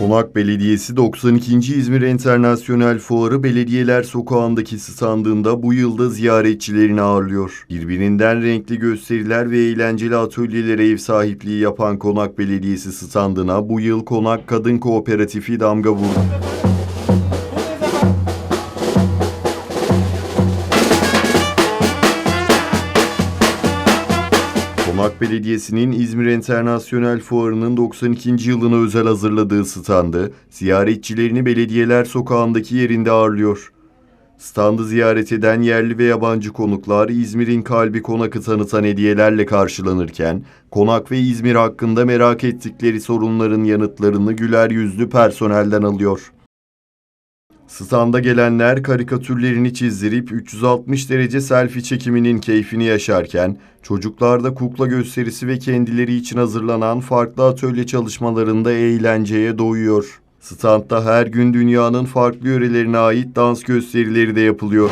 Konak Belediyesi 92. İzmir Enternasyonel Fuarı Belediyeler Sokağı'ndaki standında bu yılda ziyaretçilerini ağırlıyor. Birbirinden renkli gösteriler ve eğlenceli atölyelere ev sahipliği yapan Konak Belediyesi standına bu yıl Konak Kadın Kooperatifi damga vurdu. Konak Belediyesi'nin İzmir Enternasyonel Fuarı'nın 92. yılına özel hazırladığı standı, ziyaretçilerini Belediyeler Sokağı'ndaki yerinde ağırlıyor. Standı ziyaret eden yerli ve yabancı konuklar İzmir'in kalbi konakı tanıtan hediyelerle karşılanırken, konak ve İzmir hakkında merak ettikleri sorunların yanıtlarını güler yüzlü personelden alıyor. Standa gelenler karikatürlerini çizdirip 360 derece selfie çekiminin keyfini yaşarken, çocuklar da kukla gösterisi ve kendileri için hazırlanan farklı atölye çalışmalarında eğlenceye doyuyor. Standta her gün dünyanın farklı yörelerine ait dans gösterileri de yapılıyor.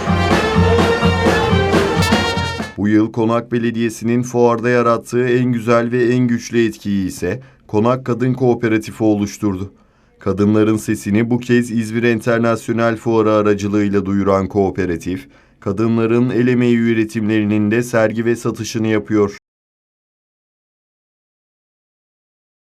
Bu yıl Konak Belediyesi'nin fuarda yarattığı en güzel ve en güçlü etkiyi ise Konak Kadın Kooperatifi oluşturdu. Kadınların sesini bu kez İzmir Enternasyonel Fuarı aracılığıyla duyuran kooperatif, kadınların el emeği üretimlerinin de sergi ve satışını yapıyor.